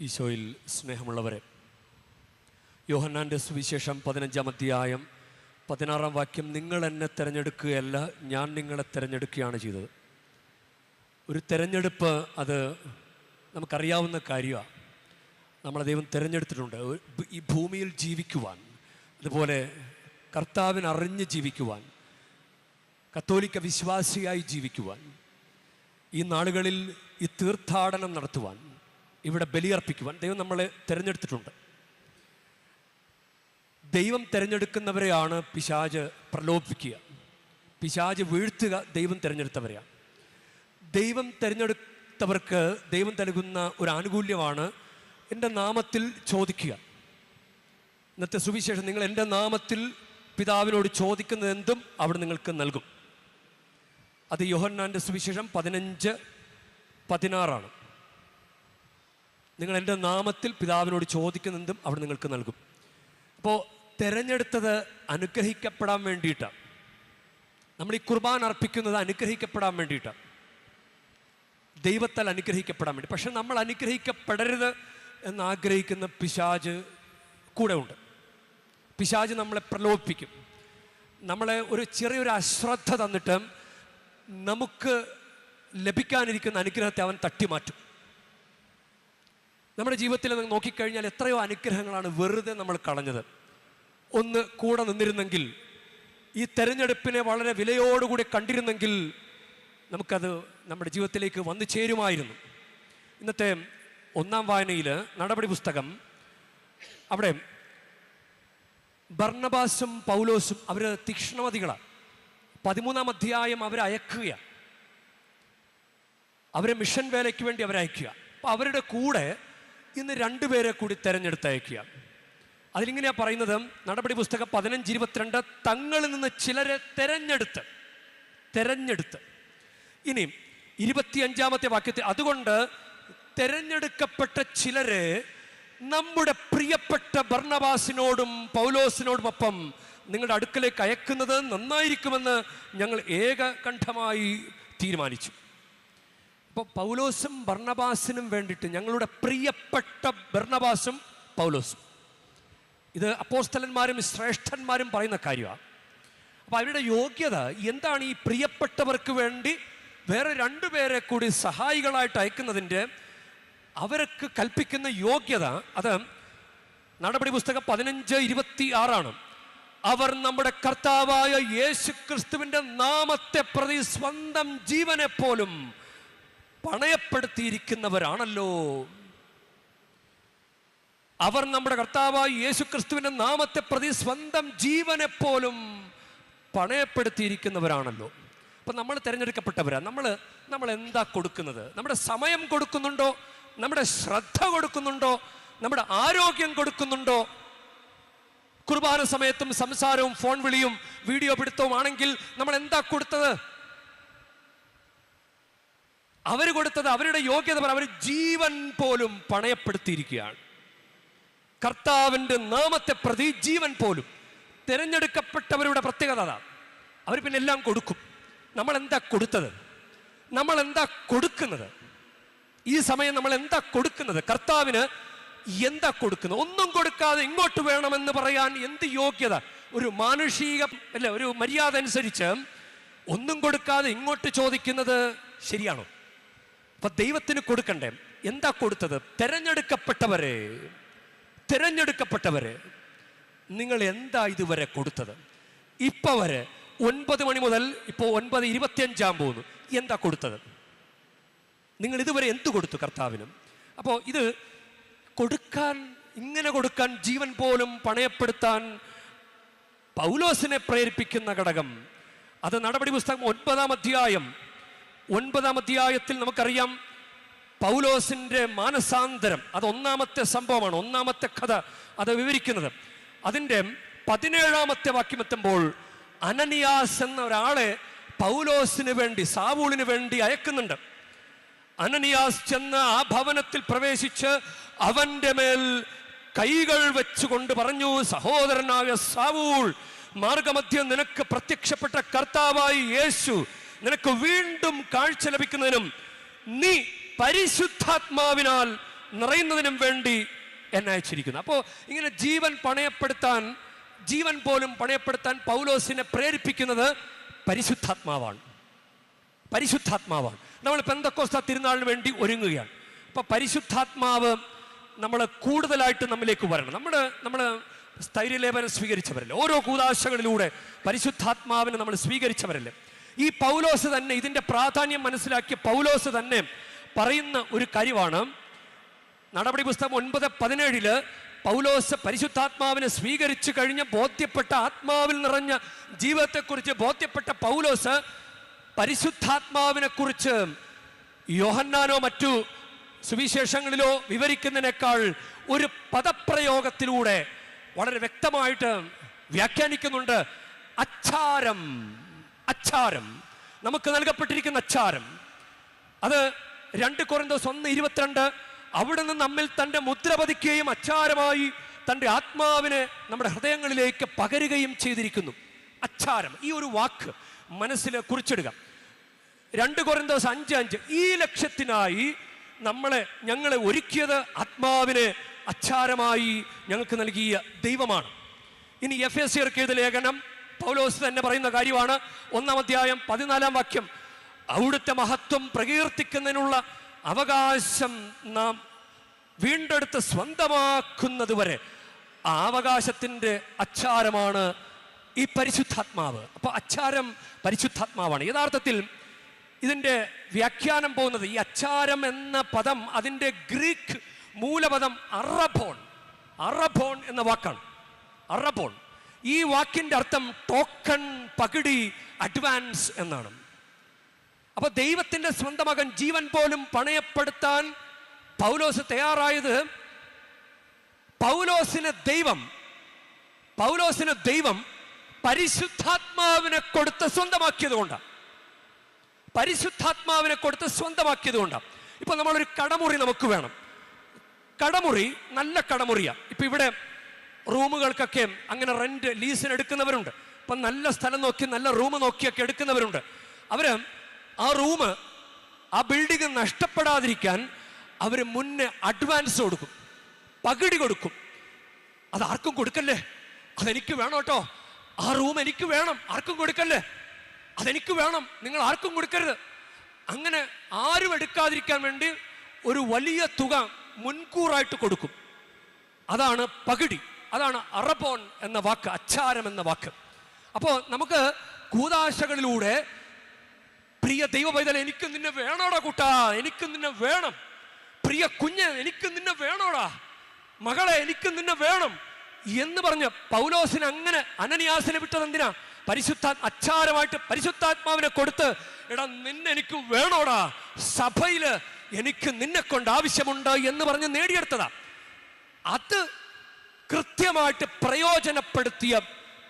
ഈശോയിൽ സ്നേഹമുള്ളവരെ യോഹന്നാന്റെ സുവിശേഷം പതിനഞ്ചാം അധ്യായം പതിനാറാം വാക്യം നിങ്ങൾ എന്നെ തിരഞ്ഞെടുക്കുകയല്ല ഞാൻ നിങ്ങളെ തിരഞ്ഞെടുക്കുകയാണ് ചെയ്തത്. ഒരു തിരഞ്ഞെടുപ്പ് അത് നമുക്കറിയാവുന്ന കാര്യമാണ്. നമ്മളെ ദൈവം തിരഞ്ഞെടുത്തിട്ടുണ്ട്. ഈ ഭൂമിയിൽ ജീവിക്കുവാൻ അതുപോലെ കർത്താവിനറിഞ്ഞ് ജീവിക്കുവാൻ കത്തോലിക്ക വിശ്വാസിയായി ജീവിക്കുവാൻ ഈ നാളുകളിൽ ഈ തീർത്ഥാടനം നടത്തുവാൻ ഇവിടെ ബലിയർപ്പിക്കുവാൻ ദൈവം നമ്മളെ തിരഞ്ഞെടുത്തിട്ടുണ്ട്. ദൈവം തിരഞ്ഞെടുക്കുന്നവരെയാണ് പിശാജ് പ്രലോഭിക്കുക പിശാജ് വീഴ്ത്തുക ദൈവം തിരഞ്ഞെടുത്തവരെയാണ്. ദൈവം തിരഞ്ഞെടുത്തവർക്ക് ദൈവം നൽകുന്ന ഒരു ആനുകൂല്യമാണ് എന്റെ നാമത്തിൽ ചോദിക്കുക. ഇന്നത്തെ സുവിശേഷം നിങ്ങൾ എന്റെ നാമത്തിൽ പിതാവിനോട് ചോദിക്കുന്നത് എന്തും അവിടെ നിങ്ങൾക്ക് നൽകും. അത് യോഹന്നാന്റെ സുവിശേഷം പതിനഞ്ച് പതിനാറാണ്. നിങ്ങൾ എന്റെ നാമത്തിൽ പിതാവിനോട് ചോദിക്കുന്നതും അവിടെ നിങ്ങൾക്ക് നൽകും. അപ്പോൾ തിരഞ്ഞെടുത്തത് അനുഗ്രഹിക്കപ്പെടാൻ വേണ്ടിയിട്ടാണ് നമ്മൾ ഈ കുർബാൻ അർപ്പിക്കുന്നത് അനുഗ്രഹിക്കപ്പെടാൻ വേണ്ടിയിട്ടാണ് ദൈവത്താൽ അനുഗ്രഹിക്കപ്പെടാൻ വേണ്ടി. പക്ഷെ നമ്മൾ അനുഗ്രഹിക്കപ്പെടരുത് എന്നാഗ്രഹിക്കുന്ന പിശാജ് കൂടെ ഉണ്ട്. പിശാജ് നമ്മളെ പ്രലോഭിപ്പിക്കും. നമ്മളെ ഒരു ചെറിയൊരു അശ്രദ്ധ തന്നിട്ട് നമുക്ക് ലഭിക്കാനിരിക്കുന്ന അനുഗ്രഹത്തെ അവൻ തട്ടിമാറ്റും. നമ്മുടെ ജീവിതത്തിൽ നിങ്ങൾ നോക്കിക്കഴിഞ്ഞാൽ എത്രയോ അനുഗ്രഹങ്ങളാണ് വെറുതെ നമ്മൾ കളഞ്ഞത്. ഒന്ന് കൂടെ നിന്നിരുന്നെങ്കിൽ ഈ തെരഞ്ഞെടുപ്പിനെ വളരെ വിലയോടുകൂടി കണ്ടിരുന്നെങ്കിൽ നമുക്കത് നമ്മുടെ ജീവിതത്തിലേക്ക് വന്നു ചേരുമായിരുന്നു. ഇന്നത്തെ ഒന്നാം വായനയിൽ നടപടി പുസ്തകം അവിടെ ഭർണബാസും പൗലോസും അവർ തീക്ഷ്ണമതികളാണ് പതിമൂന്നാം അധ്യായം അവരെ അവരെ മിഷൻ വേലയ്ക്ക് വേണ്ടി അവരയക്കുക അപ്പം അവരുടെ കൂടെ ഇന്ന് രണ്ടുപേരെ കൂടി തെരഞ്ഞെടുത്തയക്കുക. അതിലിങ്ങനെയാ പറയുന്നത് നടപടി പുസ്തകം പതിനഞ്ച് ഇരുപത്തിരണ്ട് തങ്ങളിൽ നിന്ന് ചിലരെ തെരഞ്ഞെടുത്ത് തെരഞ്ഞെടുത്ത്. ഇനി ഇരുപത്തിയഞ്ചാമത്തെ വാക്യത്തിൽ അതുകൊണ്ട് തെരഞ്ഞെടുക്കപ്പെട്ട ചിലരെ നമ്മുടെ പ്രിയപ്പെട്ട ഭർണവാസിനോടും പൗലോസിനോടുമൊപ്പം നിങ്ങളുടെ അടുക്കലേക്ക് അയക്കുന്നത് നന്നായിരിക്കുമെന്ന് ഞങ്ങൾ ഏകകണ്ഠമായി തീരുമാനിച്ചു. ഇപ്പോൾ പൗലോസും ഭർണബാസിനും വേണ്ടിയിട്ട് ഞങ്ങളുടെ പ്രിയപ്പെട്ട ഭർണബാസും പൗലോസും. ഇത് അപ്പോസ്തലന്മാരും ശ്രേഷ്ഠന്മാരും പറയുന്ന കാര്യമാണ് അപ്പോൾ അവരുടെ യോഗ്യത എന്താണ് ഈ പ്രിയപ്പെട്ടവർക്ക് വേണ്ടി വേറെ രണ്ടുപേരെ കൂടി സഹായികളായിട്ട് അയക്കുന്നതിന്റെ അവർക്ക് കൽപ്പിക്കുന്ന യോഗ്യത അത് നടപടി പുസ്തകം പതിനഞ്ച് ഇരുപത്തി ആറാണ്. അവർ നമ്മുടെ കർത്താവായ യേശു ക്രിസ്തുവിന്റെ നാമത്തെ പ്രതി സ്വന്തം ജീവനെ പോലും പണയപ്പെടുത്തിയിരിക്കുന്നവരാണല്ലോ. അവർ നമ്മുടെ കർത്താവായി യേശു ക്രിസ്തുവിന്റെ നാമത്തെ പ്രതി സ്വന്തം ജീവനെ പോലും പണയപ്പെടുത്തിയിരിക്കുന്നവരാണല്ലോ. അപ്പം നമ്മൾ തിരഞ്ഞെടുക്കപ്പെട്ടവരാ. നമ്മൾ നമ്മൾ എന്താ കൊടുക്കുന്നത്? നമ്മുടെ സമയം കൊടുക്കുന്നുണ്ടോ? നമ്മുടെ ശ്രദ്ധ കൊടുക്കുന്നുണ്ടോ? നമ്മുടെ ആരോഗ്യം കൊടുക്കുന്നുണ്ടോ? കുർബാന സമയത്തും സംസാരവും ഫോൺ വിളിയും വീഡിയോ പിടുത്തവും ആണെങ്കിൽ നമ്മൾ എന്താ കൊടുത്തത്? അവർ കൊടുത്തത് അവരുടെ യോഗ്യത അവർ ജീവൻ പോലും പണയപ്പെടുത്തിയിരിക്കുകയാണ്. കർത്താവിന്റെ നാമത്തെ പ്രതി ജീവൻ പോലും തിരഞ്ഞെടുക്കപ്പെട്ടവരുടെ പ്രത്യേകത അതാ. അവർ പിന്നെ എല്ലാം കൊടുക്കും. നമ്മൾ എന്താ കൊടുത്തത്? നമ്മൾ എന്താ കൊടുക്കുന്നത്? ഈ സമയം നമ്മൾ എന്താ കൊടുക്കുന്നത്? കർത്താവിന് എന്താ കൊടുക്കുന്നത്? ഒന്നും കൊടുക്കാതെ ഇങ്ങോട്ട് വേണമെന്ന് പറയാൻ എന്ത് യോഗ്യത? ഒരു മാനുഷിക അല്ല ഒരു മര്യാദ അനുസരിച്ച് ഒന്നും കൊടുക്കാതെ ഇങ്ങോട്ട് ചോദിക്കുന്നത് ശരിയാണോ? അപ്പൊ ദൈവത്തിന് കൊടുക്കണ്ടേ? എന്താ കൊടുത്തത്? തെരഞ്ഞെടുക്കപ്പെട്ടവരെ തിരഞ്ഞെടുക്കപ്പെട്ടവരെ നിങ്ങൾ എന്താ ഇതുവരെ കൊടുത്തത്? ഇപ്പൊ വരെ ഒൻപത് മണി മുതൽ ഇപ്പോൾ ഒൻപത് ഇരുപത്തിയഞ്ചാം പോകുന്നു. എന്താ കൊടുത്തത്? നിങ്ങൾ ഇതുവരെ എന്ത് കൊടുത്തു കർത്താവിനും? അപ്പോൾ ഇത് കൊടുക്കാൻ ഇങ്ങനെ കൊടുക്കാൻ ജീവൻ പോലും പണയപ്പെടുത്താൻ പൗലോസിനെ പ്രേരിപ്പിക്കുന്ന ഘടകം. അത് നടപടി പുസ്തകം ഒൻപതാം അധ്യായം ഒൻപതാം അധ്യായത്തിൽ നമുക്കറിയാം പൗലോസിന്റെ മാനസാന്തരം. അത് ഒന്നാമത്തെ സംഭവമാണ് ഒന്നാമത്തെ കഥ അത് വിവരിക്കുന്നത്. അതിന്റെ പതിനേഴാമത്തെ വാക്യം എത്തുമ്പോൾ അനനിയാസ് എന്ന ഒരാളെ പൗലോസിന് വേണ്ടി സാവൂളിന് വേണ്ടി അയക്കുന്നുണ്ട്. അനനിയാസ് ചെന്ന് ആ ഭവനത്തിൽ പ്രവേശിച്ച് അവന്റെ മേൽ കൈകൾ വെച്ചുകൊണ്ട് പറഞ്ഞു സഹോദരനായ സാവൂൾ മാർഗമധ്യം നിനക്ക് പ്രത്യക്ഷപ്പെട്ട കർത്താവായി യേശു നിനക്ക് വീണ്ടും കാഴ്ച ലഭിക്കുന്നതിനും നീ പരിശുദ്ധാത്മാവിനാൽ നിറയുന്നതിനും വേണ്ടി എന്നെ അയച്ചിരിക്കുന്നു. അപ്പോൾ ഇങ്ങനെ ജീവൻ പണയപ്പെടുത്താൻ ജീവൻ പോലും പണയപ്പെടുത്താൻ പൗലോസിനെ പ്രേരിപ്പിക്കുന്നത് പരിശുദ്ധാത്മാവാണ്. പരിശുദ്ധാത്മാവാണ്. നമ്മൾ പെന്തക്കോസ്ത തിരുനാളിന് വേണ്ടി ഒരുങ്ങുകയാണ്. അപ്പോൾ പരിശുദ്ധാത്മാവ് നമ്മൾ കൂടുതലായിട്ട് നമ്മിലേക്ക് വരണം. നമ്മൾ നമ്മൾ സ്ഥൈര്യലേപനം സ്വീകരിച്ചവരല്ലേ? ഓരോ കൂതാശകളിലൂടെ പരിശുദ്ധാത്മാവിനെ നമ്മൾ സ്വീകരിച്ചവരല്ലേ? ഈ പൗലോസ് തന്നെ ഇതിന്റെ പ്രാധാന്യം മനസ്സിലാക്കിയ പൗലോസ് തന്നെ പറയുന്ന ഒരു കാര്യമാണ്. നടപടി പുസ്തകം ഒൻപത് പതിനേഴിൽ പൗലോസ് പരിശുദ്ധാത്മാവിനെ സ്വീകരിച്ചു കഴിഞ്ഞ് ബോധ്യപ്പെട്ട ആത്മാവിൽ നിറഞ്ഞ ജീവിതത്തെക്കുറിച്ച് ബോധ്യപ്പെട്ട പൗലോസ് പരിശുദ്ധാത്മാവിനെ കുറിച്ച് യോഹന്നാനോ മറ്റു സുവിശേഷങ്ങളിലോ വിവരിക്കുന്നതിനേക്കാൾ ഒരു പദപ്രയോഗത്തിലൂടെ വളരെ വ്യക്തമായിട്ട് വ്യാഖ്യാനിക്കുന്നുണ്ട്. അച്ചാരം. അച്ചാരം. നമുക്ക് നൽകപ്പെട്ടിരിക്കുന്ന അച്ചാരം. അത് രണ്ട് കൊറിന്തോസ് ഒന്ന് ഇരുപത്തിരണ്ട്. അവിടെ നിന്ന് നമ്മിൽ തന്റെ മുദ്ര പതിക്കുകയും അച്ചാരമായി തന്റെ ആത്മാവിനെ നമ്മുടെ ഹൃദയങ്ങളിലേക്ക് പകരുകയും ചെയ്തിരിക്കുന്നു. അച്ചാരം ഈ ഒരു വാക്ക് മനസ്സിൽ കുറിച്ചിടുക. രണ്ട് കൊറിന്തോസ് അഞ്ച് അഞ്ച്. ഈ ലക്ഷ്യത്തിനായി നമ്മളെ ഞങ്ങളെ ഒരുക്കിയത് ആത്മാവിനെ അച്ചാരമായി ഞങ്ങൾക്ക് നൽകിയ ദൈവമാണ്. ഇനി എഫ് എസ് സി ലേഖനം പൗലോസ് തന്നെ പറയുന്ന കാര്യമാണ്. ഒന്നാം അധ്യായം പതിനാലാം വാക്യം. അവിടുത്തെ മഹത്വം പ്രകീർത്തിക്കുന്നതിനുള്ള അവകാശം നാം വീണ്ടെടുത്ത് സ്വന്തമാക്കുന്നത് വരെ ആ അവകാശത്തിന്റെ അച്ചാരമാണ് ഈ പരിശുദ്ധാത്മാവ്. അപ്പോൾ അച്ചാരം പരിശുദ്ധാത്മാവാണ്. യഥാർത്ഥത്തിൽ ഇതിന്റെ വ്യാഖ്യാനം പോകുന്നത് ഈ അച്ചാരം എന്ന പദം അതിന്റെ ഗ്രീക്ക് മൂലപദം അറബോൺ. അറബോൺ എന്ന വാക്കാണ്. അറബോൺ. ഈ വാക്കിന്റെ അർത്ഥം ടോക്കൺ പകിടി അഡ്വാൻസ് എന്നാണ്. അപ്പോൾ ദൈവത്തിന്റെ സ്വന്തം മകൻ ജീവൻ പോലും പണയപ്പെടുത്താൻ പൗലോസ് തയ്യാറായത് പൗലോസിന് ദൈവം പൗലോസിന് ദൈവം പരിശുദ്ധാത്മാവിനെ കൊടുത്ത് സ്വന്തമാക്കിയത് കൊണ്ടാണ് പരിശുദ്ധാത്മാവിനെ കൊടുത്ത് സ്വന്തമാക്കിയത് കൊണ്ടാണ് ഇപ്പൊ നമ്മളൊരു കടമുറി നമുക്ക് വേണം. കടമുറി നല്ല കടമുറിയാണ് ഇപ്പൊ ഇവിടെ റൂമുകൾക്കൊക്കെ അങ്ങനെ റെന്റ് ലീസിന് എടുക്കുന്നവരുണ്ട്. ഇപ്പം നല്ല സ്ഥലം നോക്കി നല്ല റൂം നോക്കിയൊക്കെ എടുക്കുന്നവരുണ്ട്. അവർ ആ റൂം ആ ബിൽഡിംഗ് നഷ്ടപ്പെടാതിരിക്കാൻ അവർ മുന്നേ അഡ്വാൻസ് കൊടുക്കും. പകുടി കൊടുക്കും. അത് ആർക്കും കൊടുക്കല്ലേ? അതെനിക്ക് വേണം കേട്ടോ. ആ റൂം എനിക്ക് വേണം. ആർക്കും കൊടുക്കല്ലേ? അതെനിക്ക് വേണം. നിങ്ങൾ ആർക്കും കൊടുക്കരുത്. അങ്ങനെ ആരും എടുക്കാതിരിക്കാൻ വേണ്ടി ഒരു വലിയ തുക മുൻകൂറായിട്ട് കൊടുക്കും. അതാണ് പകിടി അതാണ് അറപ്പോൺ എന്ന വാക്ക് അച്ചാരം എന്ന വാക്ക്. അപ്പോൾ നമുക്ക് കൂതാശകളിലൂടെ പ്രിയ ദൈവ പൈതൽ എനിക്ക് നിന്നെ വേണോടാ കൂട്ടാ എനിക്ക് നിന്നെ വേണം. പ്രിയ കുഞ്ഞ് എനിക്ക് നിന്നെ വേണോടാ. മകളെ എനിക്ക് നിന്നെ വേണം എന്ന് പറഞ്ഞ് പൗലോസിന് അങ്ങനെ അനനിയാസിനെ വിട്ടത് എന്തിനാ പരിശുദ്ധ അച്ചാരമായിട്ട് പരിശുദ്ധാത്മാവിനെ കൊടുത്ത് എടാ നിന്നെ എനിക്ക് വേണോടാ. സഭയിൽ എനിക്ക് നിന്നെ കൊണ്ട് ആവശ്യമുണ്ട് എന്ന് പറഞ്ഞ് നേടിയെടുത്തതാ. അത് കൃത്യമായിട്ട് പ്രയോജനപ്പെടുത്തിയ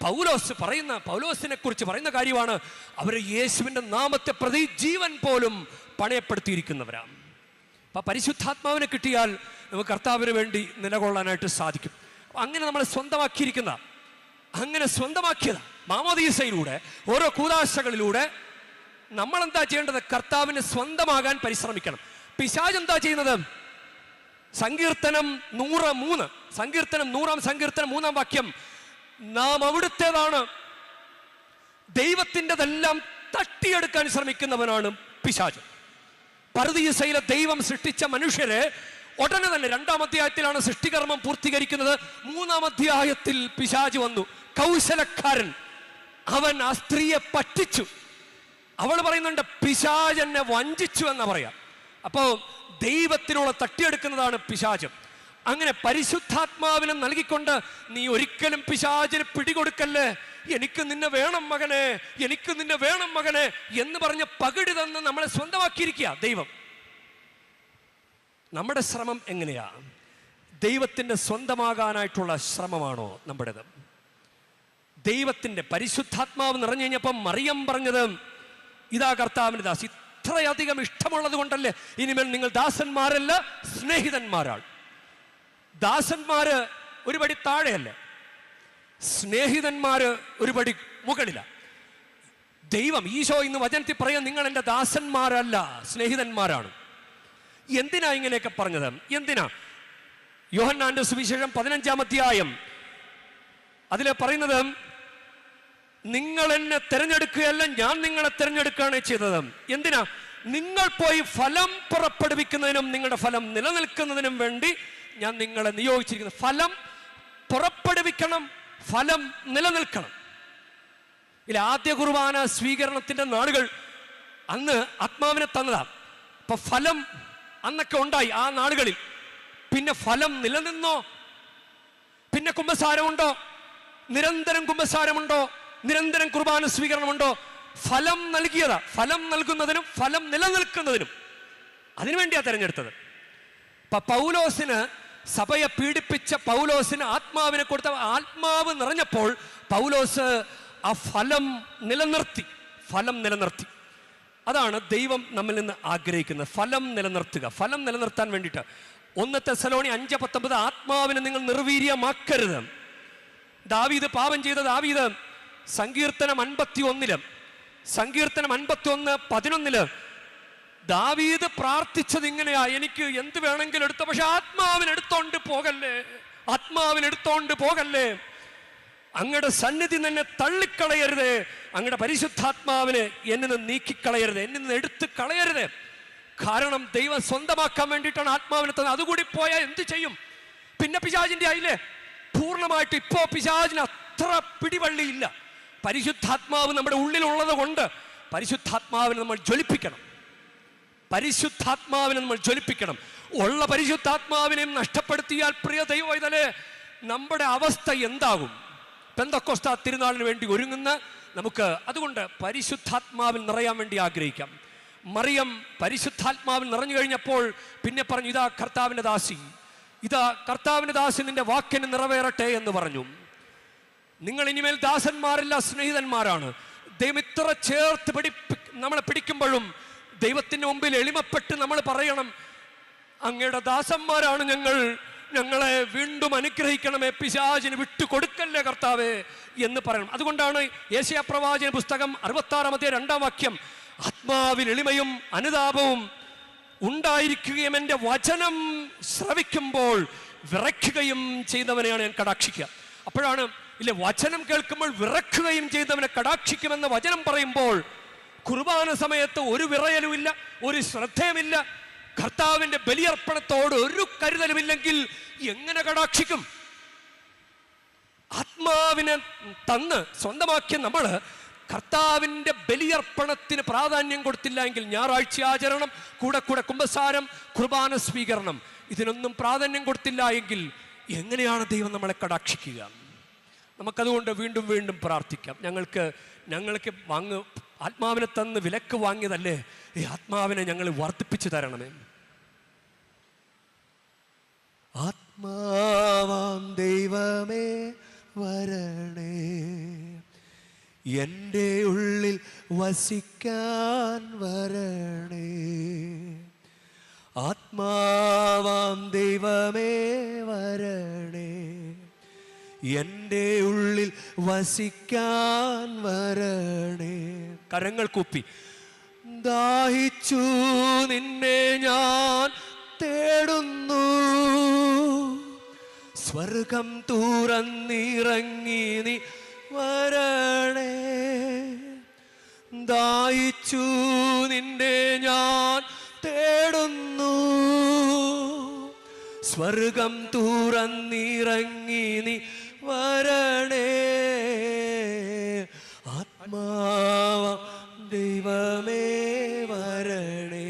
പൗലോസ് പറയുന്ന പൗലോസിനെ കുറിച്ച് പറയുന്ന കാര്യമാണ് അവർ യേശുവിന്റെ നാമത്തെ പ്രതി ജീവൻ പോലും പണയപ്പെടുത്തിയിരിക്കുന്നവരാണ്. അപ്പം പരിശുദ്ധാത്മാവിനെ കിട്ടിയാൽ നമുക്ക് കർത്താവിന് വേണ്ടി നിലകൊള്ളാനായിട്ട് സാധിക്കും. അങ്ങനെ നമ്മൾ സ്വന്തമാക്കിയിരിക്കുന്ന അങ്ങനെ സ്വന്തമാക്കിയത് മാമോദീസയിലൂടെ ഓരോ കൂതാശകളിലൂടെ നമ്മൾ എന്താ ചെയ്യേണ്ടത്? കർത്താവിന് സ്വന്തമാകാൻ പരിശ്രമിക്കണം. പിശാജ് എന്താ ചെയ്യുന്നത്? സങ്കീർത്തനം നൂറ് മൂന്ന്. സങ്കീർത്തനം നൂറാം സങ്കീർത്തനം മൂന്നാം വാക്യം നാം അവിടുത്തേതാണ്. ദൈവത്തിന്റെതെല്ലാം തട്ടിയെടുക്കാൻ ശ്രമിക്കുന്നവനാണ് പിശാജ് പർദീസയിലെ ദൈവം സൃഷ്ടിച്ച മനുഷ്യരെ ഉടനെ തന്നെ രണ്ടാം അധ്യായത്തിലാണ് സൃഷ്ടികർമ്മം പൂർത്തീകരിക്കുന്നത്. മൂന്നാം അധ്യായത്തിൽ പിശാജ് വന്നു. കൗശലക്കാരൻ അവൻ ആ സ്ത്രീയെ പറ്റിച്ചു. അവൾ പറയുന്നുണ്ട് പിശാജ് എന്നെ വഞ്ചിച്ചു എന്നാ പറയാം. അപ്പോ ദൈവത്തിനുള്ള തട്ടിയെടുക്കുന്നതാണ് പിശാചം. അങ്ങനെ പരിശുദ്ധാത്മാവിനെ നൽകിക്കൊണ്ട് നീ ഒരിക്കലും പിശാചിന് പിടികൊടുക്കല്ലേ? എനിക്ക് നിന്നെ വേണം മകനെ എനിക്ക് നിന്നെ വേണം മകനെ എന്ന് പറഞ്ഞ് പകിടി തന്ന് നമ്മളെ സ്വന്തമാക്കിയിരിക്കുക ദൈവം. നമ്മുടെ ശ്രമം എങ്ങനെയാ? ദൈവത്തിന്റെ സ്വന്തമാകാനായിട്ടുള്ള ശ്രമമാണോ നമ്മുടേത്? ദൈവത്തിന്റെ പരിശുദ്ധാത്മാവ് നിറഞ്ഞു കഴിഞ്ഞപ്പം മറിയം പറഞ്ഞത് ഇതാ കർത്താവിന്റെ ദാസ് ഇത്രയധികം ഇഷ്ടമുള്ളത് കൊണ്ടല്ലേ ഇനിമേൽ നിങ്ങൾ ദാസന്മാരല്ല സ്നേഹിതന്മാരാൾ. ദാസന്മാര് ഒരുപടി താഴെയല്ല. സ്നേഹിതന്മാര് ഒരുപടി മുകളിലാണ് മുകളില. ദൈവം ഈശോ ഇന്ന് വചനത്തിൽ പറയാൻ നിങ്ങൾ എന്റെ ദാസന്മാരല്ല സ്നേഹിതന്മാരാണ്. എന്തിനാ ഇങ്ങനെയൊക്കെ പറഞ്ഞത്? എന്തിനാ? യോഹന്നാന്റെ സുവിശേഷം പതിനഞ്ചാം അധ്യായം അതിൽ പറയുന്നത് നിങ്ങൾ എന്നെ തിരഞ്ഞെടുക്കുകയല്ല ഞാൻ നിങ്ങളെ തിരഞ്ഞെടുക്കുകയാണ് ചെയ്തത്. എന്തിനാ? നിങ്ങൾ പോയി ഫലം പുറപ്പെടുവിക്കുന്നതിനും നിങ്ങളുടെ ഫലം നിലനിൽക്കുന്നതിനും വേണ്ടി ഞാൻ നിങ്ങളെ നിയോഗിച്ചിരിക്കുന്നത് ഫലം പുറപ്പെടുവിക്കണം ഫലം നിലനിൽക്കണം. ഇതിൽ ആദ്യ കുർബാന സ്വീകരണത്തിന്റെ നാളുകൾ അന്ന് ആത്മാവിനെ തന്നതാണ്. അപ്പൊ ഫലം അന്നൊക്കെ ഉണ്ടായി ആ നാളുകളിൽ. പിന്നെ ഫലം നിലനിന്നോ? പിന്നെ കുംഭസാരമുണ്ടോ? നിരന്തരം കുംഭസാരമുണ്ടോ? നിരന്തരം കുർബാന സ്വീകരണമുണ്ടോ? ഫലം നൽകിയതാ. ഫലം നൽകുന്നതിനും ഫലം നിലനിൽക്കുന്നതിനും. അതിനുവേണ്ടിയാണ് തിരഞ്ഞെടുത്തത്. പൗലോസിന് സഭയെ പീഡിപ്പിച്ച പൗലോസിന് ആത്മാവിനെ കൊടുത്ത ആത്മാവ് നിറഞ്ഞപ്പോൾ പൗലോസ് ആ ഫലം നിലനിർത്തി ഫലം നിലനിർത്തി. അതാണ് ദൈവം നമ്മിൽ നിന്ന് ആഗ്രഹിക്കുന്നത്. ഫലം നിലനിർത്തുക. ഫലം നിലനിർത്താൻ വേണ്ടിയിട്ട്. ഒന്നത്തെ സലോണി അഞ്ച് പത്തൊമ്പത് ആത്മാവിനെ നിങ്ങൾ നിർവീര്യമാക്കരുത്. ദാവീദ് പാപം ചെയ്ത ദാവീദ് സങ്കീർത്തനം അൻപത്തി ഒന്നിൽ സങ്കീർത്തനം അൻപത്തി ഒന്ന് പതിനൊന്നിൽ ദാവീദ് പ്രാർത്ഥിച്ചത് ഇങ്ങനെയാ എനിക്ക് എന്ത് വേണമെങ്കിലും എടുത്ത പക്ഷെ ആത്മാവിനെടുത്തോണ്ട് പോകല്ലേ ആത്മാവിനെടുത്തോണ്ട് പോകല്ലേ. അങ്ങയുടെ സന്നിധി തന്നെ തള്ളിക്കളയരുത് അങ്ങയുടെ പരിശുദ്ധാത്മാവിനെ എന്നിൽ നിന്ന് നീക്കിക്കളയരുത് എന്നിൽ നിന്ന് എടുത്ത് കളയരുത്. കാരണം ദൈവം സ്വന്തമാക്കാൻ വേണ്ടിയിട്ടാണ് ആത്മാവിനെ തന്നെ അതുകൂടി പോയാൽ എന്ത് ചെയ്യും? പിന്നെ പിശാജിന്റെ ആയില്ലേ പൂർണമായിട്ട് ഇപ്പോ പിശാജിന് അത്ര പിടിവള്ളിയില്ല. പരിശുദ്ധാത്മാവ് നമ്മുടെ ഉള്ളിലുള്ളത് കൊണ്ട് പരിശുദ്ധാത്മാവിനെ നമ്മൾ ജ്വലിപ്പിക്കണം. പരിശുദ്ധാത്മാവിനെ നമ്മൾ ജ്വലിപ്പിക്കണം. ഉള്ള പരിശുദ്ധാത്മാവിനെയും നഷ്ടപ്പെടുത്തിയാൽ പ്രിയ ദൈവം നമ്മുടെ അവസ്ഥ എന്താകും? പെന്തക്കോസ്ത തിരുനാളിന് വേണ്ടി ഒരുങ്ങുന്ന നമുക്ക് അതുകൊണ്ട് പരിശുദ്ധാത്മാവിൽ നിറയാൻ വേണ്ടി ആഗ്രഹിക്കാം. മറിയം പരിശുദ്ധാത്മാവിൽ നിറഞ്ഞു കഴിഞ്ഞപ്പോൾ പിന്നെ പറഞ്ഞു ഇതാ കർത്താവിന്റെ ദാസി ഇതാ കർത്താവിന്റെ ദാസി നിന്റെ വാക്കിന് നിറവേറട്ടെ എന്ന് പറഞ്ഞു. നിങ്ങൾ ഇനിമേൽ ദാസന്മാരല്ല സ്നേഹിതന്മാരാണ്. ദൈവം ഇത്ര ചേർത്ത് പിടി നമ്മളെ പിടിക്കുമ്പോഴും ദൈവത്തിന് മുമ്പിൽ എളിമപ്പെട്ട് നമ്മൾ പറയണം അങ്ങയുടെ ദാസന്മാരാണ് ഞങ്ങൾ. ഞങ്ങളെ വീണ്ടും അനുഗ്രഹിക്കണമേ. പിശാചിന് വിട്ടുകൊടുക്കല്ലേ കർത്താവേ എന്ന് പറയണം. അതുകൊണ്ടാണ് ഏഷ്യ പ്രവാചന പുസ്തകം അറുപത്താറാമത്തെ രണ്ടാം വാക്യം ആത്മാവിൽ എളിമയും അനുതാപവും ഉണ്ടായിരിക്കുകയും എന്റെ വചനം ശ്രവിക്കുമ്പോൾ വിറയ്ക്കുകയും ചെയ്തവനെയാണ് ഞാൻ കടാക്ഷിക്കുക. അപ്പോഴാണ് ഇല്ലേ വചനം കേൾക്കുമ്പോൾ വിറക്കുകയും ചെയ്തവനെ കടാക്ഷിക്കുമെന്ന വചനം പറയുമ്പോൾ കുർബാന സമയത്ത് ഒരു വിറയലുമില്ല ഒരു ശ്രദ്ധയുമില്ല. കർത്താവിന്റെ ബലിയർപ്പണത്തോട് ഒരു കരുതലുമില്ലെങ്കിൽ എങ്ങനെ കടാക്ഷിക്കും? ആത്മാവിനെ തന്ന് സ്വന്തമാക്കിയ നമ്മൾ കർത്താവിന്റെ ബലിയർപ്പണത്തിന് പ്രാധാന്യം കൊടുത്തില്ല എങ്കിൽ ഞായറാഴ്ച ആചരണം കൂടെ കൂടെ കുംഭസാരം കുർബാന സ്വീകരണം ഇതിനൊന്നും പ്രാധാന്യം കൊടുത്തില്ല എങ്കിൽ എങ്ങനെയാണ് ദൈവം നമ്മളെ കടാക്ഷിക്കുക? നമുക്കതുകൊണ്ട് വീണ്ടും വീണ്ടും പ്രാർത്ഥിക്കാം. ഞങ്ങൾക്ക് ഞങ്ങൾക്ക് വാങ്ങ് ആത്മാവിനെ തന്ന് വിലക്ക് വാങ്ങിയതല്ലേ? ഈ ആത്മാവിനെ ഞങ്ങൾ വർദ്ധിപ്പിച്ചു തരണമേ. ആത്മാവാം ദൈവമേ വരണേ. എന്റെ ഉള്ളിൽ വസിക്കാൻ വരണേ. ആത്മാവാം ദൈവമേ വരണേ. എന്റെ ഉള്ളിൽ വസിക്കാൻ വരണേ. കരങ്ങൾ കൂപ്പി. ദാഹിച്ചു നിന്നെ ഞാൻ തേടുന്നു. സ്വർഗം തുറന്നിറങ്ങി നീ വരണേ. ദാഹിച്ചു നിന്നെ ഞാൻ തേടുന്നു. സ്വർഗം തുറന്നിറങ്ങി നീ വരണേ. ആത്മാവ ദൈവമേ വരണേ.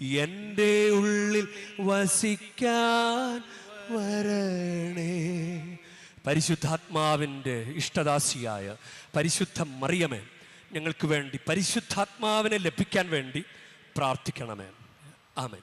എന്റെ ഉള്ളിൽ വസിക്കാൻ വരണേ. പരിശുദ്ധാത്മാവിന്റെ ഇഷ്ടദാസിയായ പരിശുദ്ധ മറിയമേ ഞങ്ങൾക്ക് വേണ്ടി പരിശുദ്ധാത്മാവിനെ ലഭിക്കാൻ വേണ്ടി പ്രാർത്ഥിക്കണമേ. ആമേൻ.